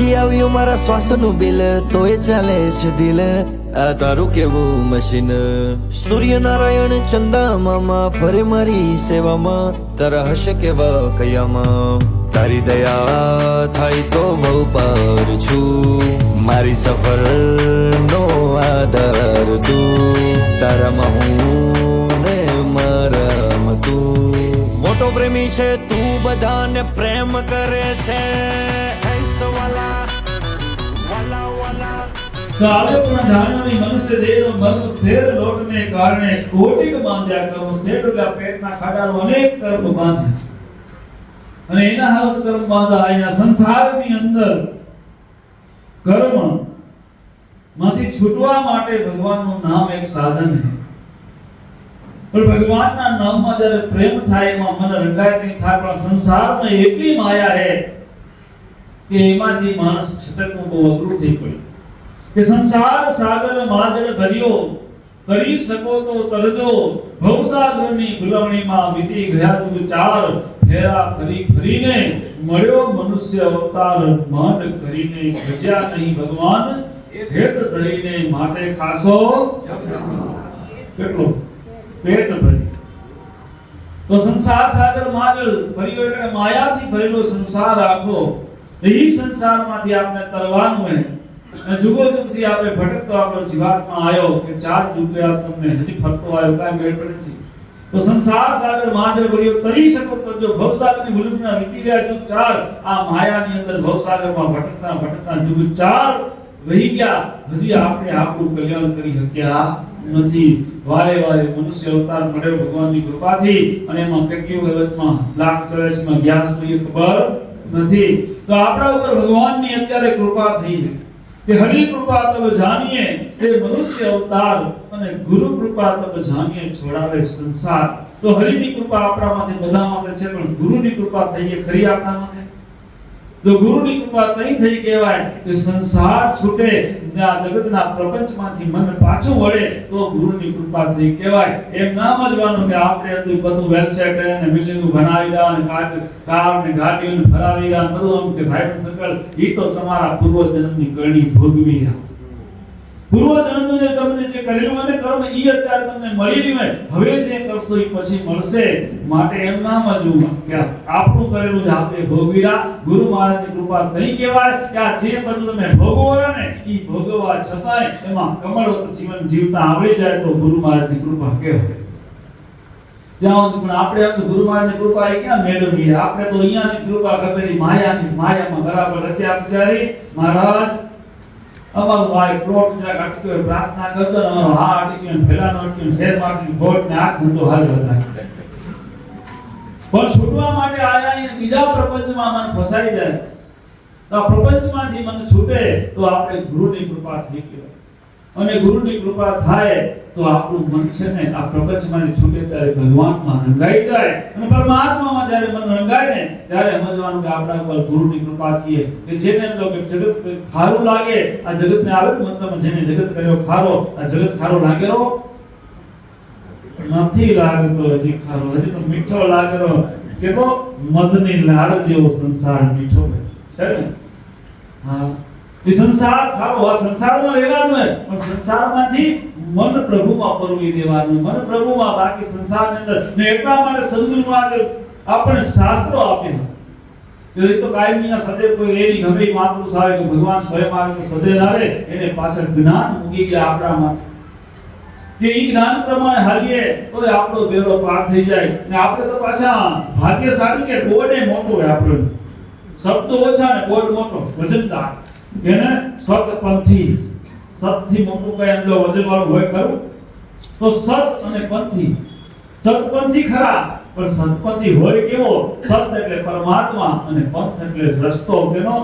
નથી આવ્યું મારા શ્વાસનું બિલ, તોય ચાલે છે દિલ. આ તારું કેવું મશીન? સૂર્યનારાયણ ચંદામામાં ફરે મારી સેવામાં. તારા હશે કેવા કયામાં? તારી દયા થાય તો બહુ પાર છું. મારી સફર નો આધાર તું. તારામાં હું ને મારામાં તું. મોટો પ્રેમી છે તું, બધાને પ્રેમ કરે છે. કાલે પણ જાણ્યાની મનુષ્ય દેહનો મન શેર લોટને કારણે કોટિક બાંધ્યા કર્મ શેર એટલે પેટના ખાડાનો અનેક કર્મ બાંધ્યા અને એના હાથ કર્મ બાંધા એના સંસારની અંદર કર્મમાંથી છૂટવા માટે ભગવાનનું નામ એક સાધન છે। પણ ભગવાનના નામમાં જ્યારે પ્રેમ થાય, એમાં મન રંગાય નહીં થાય, પણ સંસારમાં એટલી માયા છે કે એમાંથી માણસ છટકવું બહુ અઘરું થઈ પડ્યું કે સંસાર સાગર માજળ ભર્યો, કરી શકો તો તરજો ભવસાગરની ભૂલવણીમાં વીતી ગયા તું ચાર ફેરા ફરી ફરીને મળ્યો મનુષ્ય અવતાર મન કરીને ભજ્યા નહીં ભગવાન હેત ધરીને માટે ખાસો. કેટલો? પેટ ભરી તો સંસાર સાગર માજળ ભર્યો એટલે માયાથી ભરેલો સંસાર આખો. એ સંસારમાંથી આપણે તરવાનું હે અને જુગો જુગથી આપણે ભટકતો આપણો જીવાત્મા આવ્યો કે ચાર જુગે આ તમને હજી ફરતો આવ્યો, કાંઈ મેળ પડે નથી. તો સંસાર સાગર માજર ભર્યો કરી શકો તો જો ભવસાગરની ભૂલુકના વીતી ગયા જુગ ચાર, આ માયાની અંદર ભવસાગરમાં ભટકતા ભટકતા જુગ ચાર વહી ગયા. હજી આપણે આપણું કલ્યાણ કરી શક્યા નથી. વારે વારે મનુષ્ય અવતાર મળ્યો ભગવાનની કૃપાથી અને એમાં કેટલી વખતમાં લાખ પ્રવેશમાં જ્ઞાન સુધી ખબર નથી. તો આપણા ઉપર ભગવાનની અત્યારે કૃપા થઈ છે. કે હરિ કૃપા તબ જાણીએ તે મનુષ્ય અવતાર, અને ગુરુ કૃપા તબ જાણીએ છોડાવે સંસાર. તો હરિની કૃપા આપણા માથે બધા માટે છે, પણ ગુરુની કૃપા થઈએ ખરી આપણા માથે તો ગુરુની કૃપા તઈ થઈ કહેવાય કે સંસાર છૂટે. આ જગતના પ્રપંચમાંથી મન પાછું વળે, તો ગુરુની કૃપા થઈ કહેવાય. એમ ના સમજવાનું કે આપણે અંદર બધું વેલ સેટ અને બિલ્ડિંગ બનાવી દા અને કાર કાર ને ગાડીઓ ને ફરાવી દા બધું એમ કે ભાઈ સકલ ઈ તો તમારા પૂર્વ કરણી ભોગવી રહ્યા. પૂર્વ જે તમને જે કરેલું અને કર્મ ઈ અત્યારે તમને મળી રહ્યું હવે જે કરશો એ પછી મળશે માટે એમ ના સમજવું કે આપણું કરેલું જે ભોગવીરા. ગુરુ મહારાજની કૃપા થઈ કહેવાય કે આ જે બધું તમે ભોગવો ને એ ભોગવવા છતાંય એમાં કમળવત જીવન જીવતા આવડી જાય તો ગુરુ મહારાજની કૃપા કહેવાય. જ્યાં પણ આપણે એમ ગુરુ મહારાજની કૃપા એ ક્યાં મેળવીએ આપણે તો અહીંયાની ની કૃપા ખબર માયાની માયામાં બરાબર રચ્યા બિચારી. મહારાજ અમારું આ પ્લોટ જરાક અટક્યો પ્રાર્થના કરજો ને અમારો હા અટક્યો ને ફેલાનો અટક્યો શેર માર્કેટ બોટ ને આ ધંધો હાલ હતા પણ છૂટવા માટે આયા ને બીજા પ્રપંચમાં મન ફસાઈ જાય. તો આ પ્રપંચમાંથી મન છૂટે તો આપણે ગુરુની કૃપા થઈ ગયો અને ગુરુની કૃપા થાય તો આપણું મન છે ને, આ પ્રપંચમાંથી છૂટે ત્યારે ભગવાનમાં રંગાઈ જાય. અને પરમાત્મામાં જ્યારે મન રંગાય ને, ત્યારે સમજવાનું કે આપણા ઉપર ગુરુની કૃપા છે. કે જેને એમ કે જગત ખારું લાગે, આ જગતને આવે મતલબ જેને જગત કર્યો ખારો, આ જગત ખારો લાગેલો નથી લાગતો હજી ખારો, હજી તો મીઠો લાગ્યો કે તો મધની લાળ જેવો સંસાર મીઠો છે ને? હા. એ સંસાર ખારો, આ સંસારમાં રહેવાનું પણ સંસારમાંથી મન પ્રભુમાં પરવી દેવાનું મન પ્રભુમાં બાકી સંસારની અંદર. ને એટલા માટે સદગુરુ માટે આપણે શાસ્ત્રો આપ્યા. કે એ તો કાયમીના સદે કોઈ એની ગમે માતૃ સાહેબ કે ભગવાન સ્વયં આવે કે ના રહે એને પાછળ જ્ઞાન મૂકી ગયા આપણામાં. કે ઈ જ્ઞાન પ્રમાણે હાલીએ તો આપણો બેરો પાર થઈ જાય. ને આપણે તો પાછા ભાગ્યશાળી કે એ મોટો હોય આપણો. શબ્દ ઓછા ને બોર્ડ મોટો. વજનદાર. એને સતથી મોટું કઈ અંદર વજન વાળું હોય ખરું? તો સત અને પંથી. સતપંથી ખરા, પણ સતપંથી હોય કેવો? સત એટલે પરમાત્મા અને પંથ એટલે રસ્તો, કેનો?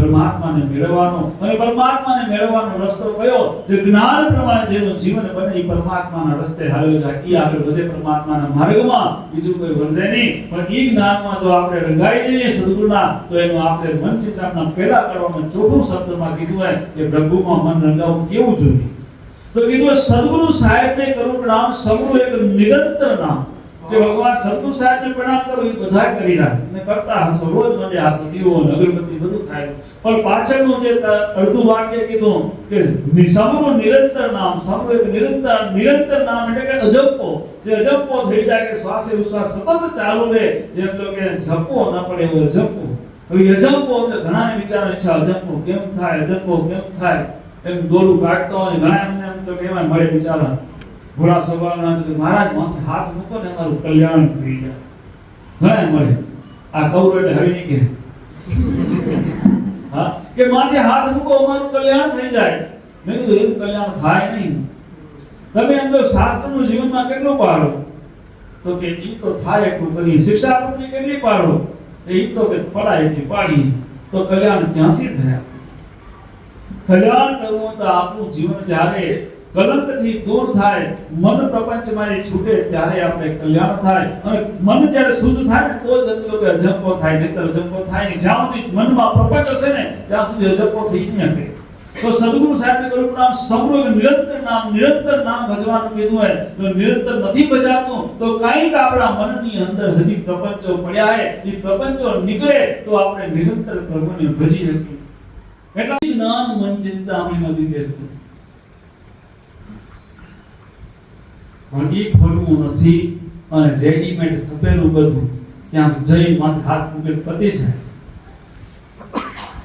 પરમાત્માને મેળવવાનો અને પરમાત્માને મેળવવાનો રસ્તો કયો? જે જ્ઞાન પ્રમાણે જેનું જીવન બને એ પરમાત્માના રસ્તે હાલ્યો જાય. એ આગળ વધે પરમાત્માના માર્ગમાં. બીજું કોઈ વધે નહીં. પણ એ જ્ઞાનમાં જો આપણે રંગાઈ જઈએ સદગુરુના, તો એનું આપણે મન ચિંતનના પહેલા કરવામાં ચોખ્ખું શબ્દમાં કીધું હોય કે પ્રભુમાં મન રંગાવવું કેવું જોઈએ? તો કીધું સદગુરુ સાહેબને કરુણ નામ સગુરુ એક નિરંતર નામ. કે ભગવાન સંતુ સાહેબને પ્રણામ કરો, એ બધા કરી નાખે. અને કરતા હશો, રોજ મને આ દીવો અગરબત્તી બધું થાય. પણ પાછળનું જે અડધું વાક્ય કીધું કે સમૂહ નિરંતર નામ સમૂહ નિરંતર નિરંતર નામ એટલે કે અજંપો. જે અજંપો થઈ જાય કે શ્વાસે ઉશ્વાસ સતત ચાલુ રહે, જેમ તો કે જપો ન પડે એવો અજંપો. હવે અજંપો એટલે ઘણાને વિચાર ઈચ્છા, અજંપો કેમ થાય, અજંપો કેમ થાય? એમ દોરું કાઢતો હોય ઘણા એમને એમ તો કહેવાય, મળે બિચારા ઘોડા સ્વભાવના તો મહારાજ માથે હાથ મૂકો ને અમારું કલ્યાણ થઈ જાય. ઘણા મળે આ કૌર એટલે હવે નહીં કે હા? કે માથે હાથ મૂકો, અમારું કલ્યાણ થઈ જાય. મેં કીધું એવું કલ્યાણ થાય નહીં. તમે અંદર શાસ્ત્રનું જીવનમાં કેટલું પાડો? તો કે ઈ તો થાય એટલું શિક્ષા શિક્ષાપત્રી કેટલી પાડો? એ તો કે પડાય એટલી પાડી. તો કલ્યાણ ક્યાંથી થયા? કલ્યાણ કરવું તો આપણું જીવન જ્યારે કલંકથી દૂર થાય, મન પ્રપંચમાંથી છૂટે ત્યારે આપણે કલ્યાણ થાય. અને મન જ્યારે શુદ્ધ થાય તો જ અંદરો કે અજંપો થાય, નહીતર અજંપો થાય નહીં. જ્યાં સુધી મનમાં પ્રપંચ હશે ને, ત્યાં સુધી અજંપો થઈ જ નહીં તો સદગુરુ સાહેબ કરું નામ સમૃદ્ધ, નિરંતર નામ નિરંતર નામ ભજવાનું કીધું હોય, તો નિરંતર નથી ભજાતું તો કાંઈક આપણા મનની અંદર હજી પ્રપંચો પડ્યા હે. એ પ્રપંચો નીકળે તો આપણે નિરંતર પ્રભુને ભજી શકીએ. એટલે જ્ઞાન, મન, ચિંતા અમે દીધે પણ એ ખોલવું નથી અને રેડીમેડ થપેલું બધું ત્યાં જઈ માથે હાથ મૂકે પતી જાય.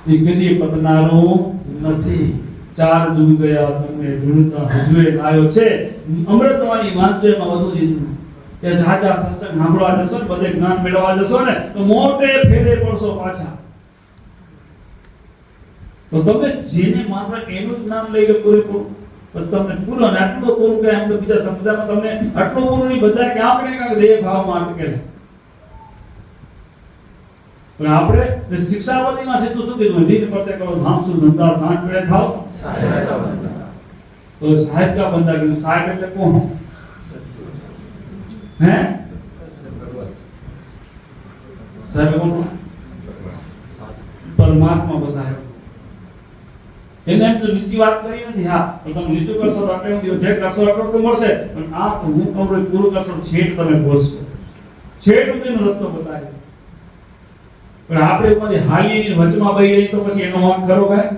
એ પતનારું નથી. ચાર જુગ ગયા તમને ઢૂંઢતા હજુએ આવ્યો છે. અમૃતવાણી તમારી એમાં વધુ જીતનું કે જાજા સત્સંગ સાંભળવા જશો ને, બધે જ્ઞાન મેળવવા જશો ને, તો મોટે ફેરે પડશો પાછા. તો તમે જેને માત્ર એનું જ્ઞાન લઈ લો પૂરેપૂરું તો તમને પૂરો ને આટલું પૂરું કે એમ તો બીજા સંપ્રદાયમાં તમને આટલું પૂરું નહીં બધા કે આપણે કાંઈક દેહ ભાવમાં અટકેલા પણ આપણે ને શિક્ષાવતીમાં સીધું શું કીધું નીચ પડતે કરો ધામ સુ ધંધા સાંજ પેડે થાવ તો સાહેબ કા બંદા કીધું સાહેબ એટલે કોણ હે સાહેબ કોણ પરમાત્મા બતાવ્યો એને તો વાત કરી નથી. હા પણ તમે નીચું કરશો તો આટલે એવું જે કરશો એટલું તો મળશે. પણ આ હું કહું છું પૂરું કરશો છેટ તમે પહોંચશો છેક સુધીનો રસ્તો બતાવે પણ આપણે એમાંથી હાલીની વચમાં બહી રહી તો પછી એનો વાંક ખરો ભાઈ?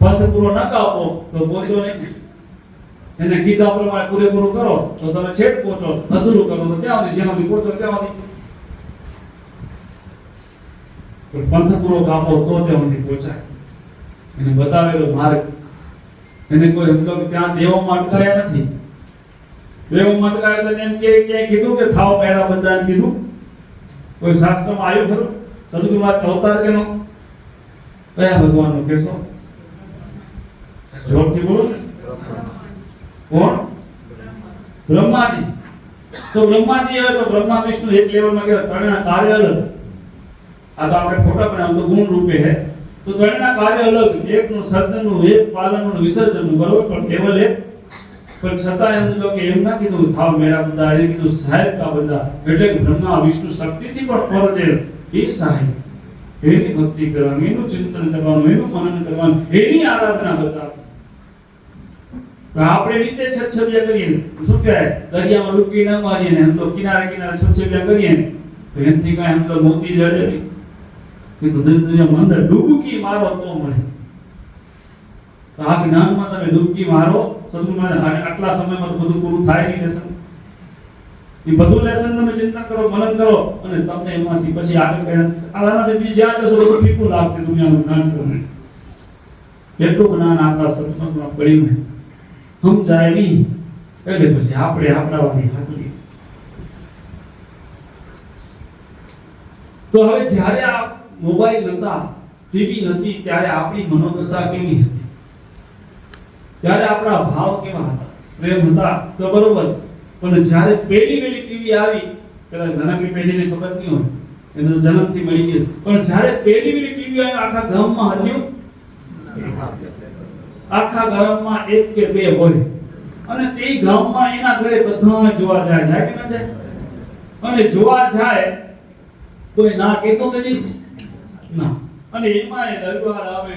પંથ પૂરો ન કાપો તો પહોંચો નહીં. એને કીધા પ્રમાણે પૂરેપૂરું કરો તો તમે છેટ પહોંચો અધૂરું કરો તો ત્યાં સુધી? જેમાંથી સુધી પહોંચો ત્યાં સુધી પંથ પૂરો કાપો તો ત્યાં સુધી પહોંચાય એને બતાવેલો માર્ગ. એને કોઈ એમ તો ત્યાં દેવોમાં અટકાયા નથી. દેવોમાં અટકાયા તો એમ કે ક્યાંય કીધું કે થાવ પહેલા બંધાને કીધું. કોઈ શાસ્ત્રમાં આવ્યું ખરું? સદગુરુ વાત અવતાર કેનો? કયા ભગવાનનો કેશો જોરથી બોલો ને. કોણ? બ્રહ્માજી. તો બ્રહ્માજી હવે તો બ્રહ્મા વિષ્ણુ એક લેવલમાં કહેવાય ત્રણેના કાર્ય અલગ. આ તો આપણે ફોટા બનાવ તો ગુણ રૂપે હે. તો ત્રણેના કાર્ય અલગ એકનું સર્જનનું એક પાલનનું અને વિસર્જનનું બરોબર પણ કેવલ એક પણ છતાં એમ જો કે એમ ના કીધું થાવ મેરા બંદા એ કીધું સાહેબ કા બંદા એટલે કે બ્રહ્મા વિષ્ણુ શક્તિથી પણ પરદેવ એ સાહેબ એની ભક્તિ કરવાની એનું ચિંતન કરવાનું એનું મનન કરવાનું એની આરાધના બતાવવાની પણ આપણે રીતે છબછબિયા કરીએ ને, શું કહેવાય દરિયામાં ડૂબકી ન મારીએ ને એમ તો કિનારે કિનારે છબછબિયા કરીએ ને તો એનથી કાંઈ એમ તો મોતી જડે નહીં ડૂબકી મારો તો મળે આ જ્ઞાનમાં તમે ડૂબકી મારો સદગુરુમાં આટલા સમયમાં બધું પૂરું થાય નહીં લેસન એ બધું લેસન તમે ચિંતા કરો, મનન કરો અને તમને એમાંથી પછી આગળ કઈ આનાથી બીજી જ્યાં જશો બધું ફીકું લાગશે, દુનિયાનું જ્ઞાન તમને. એટલું જ્ઞાન આપણા સત્સંગમાં પડ્યું ને સમજાય નહીં. એટલે પછી આપણે આપણાવાની હાકલી. તો હવે જ્યારે આ મોબાઈલ નતા ટીવી નથી ત્યારે આપણી મનોદશા કેવી હતી? ત્યારે આપણા ભાવ કેવા હતા? પ્રેમ હતા તો બરોબર, પણ જ્યારે પહેલી પહેલી ટીવી આવી પેલા નાનકડી પેઢીને ખબર નહીં હોય, એને જન્મથી મળી ગઈ પણ જ્યારે પહેલી પહેલી ટીવી આવી, આખા ગામમાં હતું આખા ગામમાં એક કે બે હોય. અને તે ગામમાં એના ઘરે બધા જોવા જાય જાય કે ન જાય? અને જોવા જાય કોઈ ના કહેતો કે નહીં. 那，阿弟买来给我了呗。